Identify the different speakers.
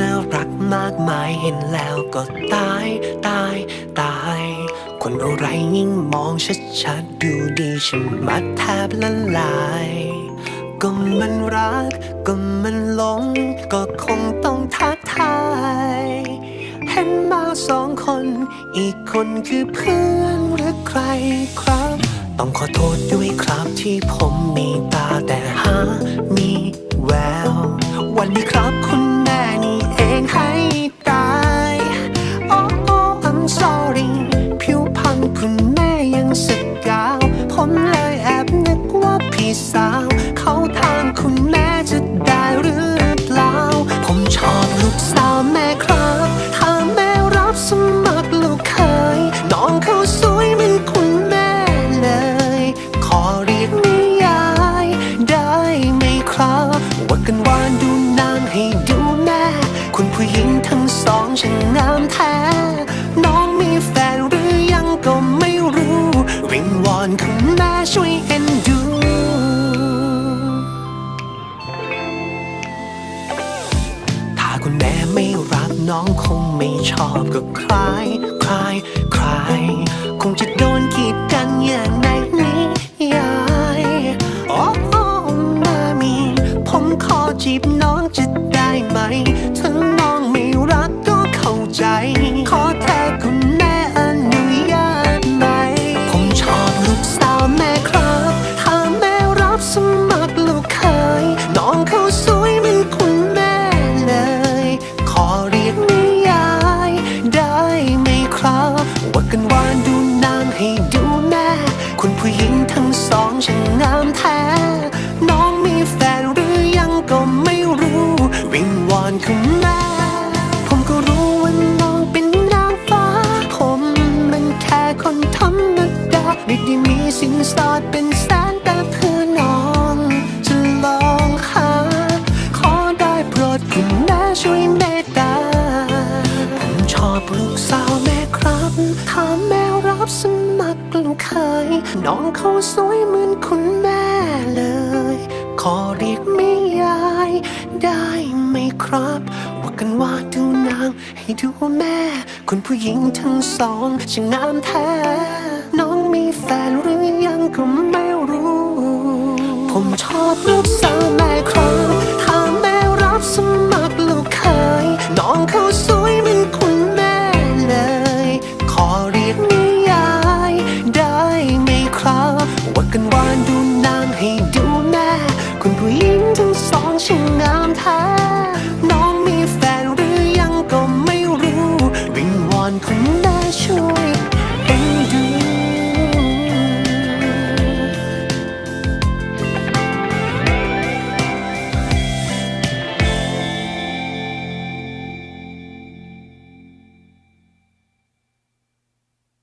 Speaker 1: น่ารักมากมายเห็นแล้วก็ตายตายตาย คนอะไรยิ่งมองชัดๆดูดีฉันมัดแทบละลาย ก็มันรัก ก็มันหลง ก็คงต้องทักทาย เห็นมาสองคน อีกคนคือเพื่อนหรือใครครับ ต้องขอโทษด้วยครับที่ผมมีตาแต่หามี น้องคงไม่ชอบก็คลาย คลาย คลาย คงจะโดน ช่างงามแท้ น้องมีแฟนหรือยังก็ไม่รู้ วิงวอนคุณแม่ ผมก็รู้ว่าน้องเป็นนางฟ้า ผมมันแค่คนธรรมดาไม่ได้มีสินสอดเป็นแสนแต่เพื่อน้องจะลองหา ขอได้โปรดคุณแม่ช่วยเมตตา ผมชอบลูกสาว บถ้าแม่รับสมัครลูกเคย น้องเขาสวยเหมือนคุณแม่เลย ขอเรียกแม่ยายได้ไหมครับว่ากันว่าดูนางให้ดูแม่ คุณผู้หญิงทั้งสองช่างงามแท้ น้องมีแฟนหรือยังก็ไม่รู้ ผมชอบลูกสาวแม่ครับ กันวานดูนางให้ดูแม่คุณผู้หญิงทั้งสองช่างงามแท้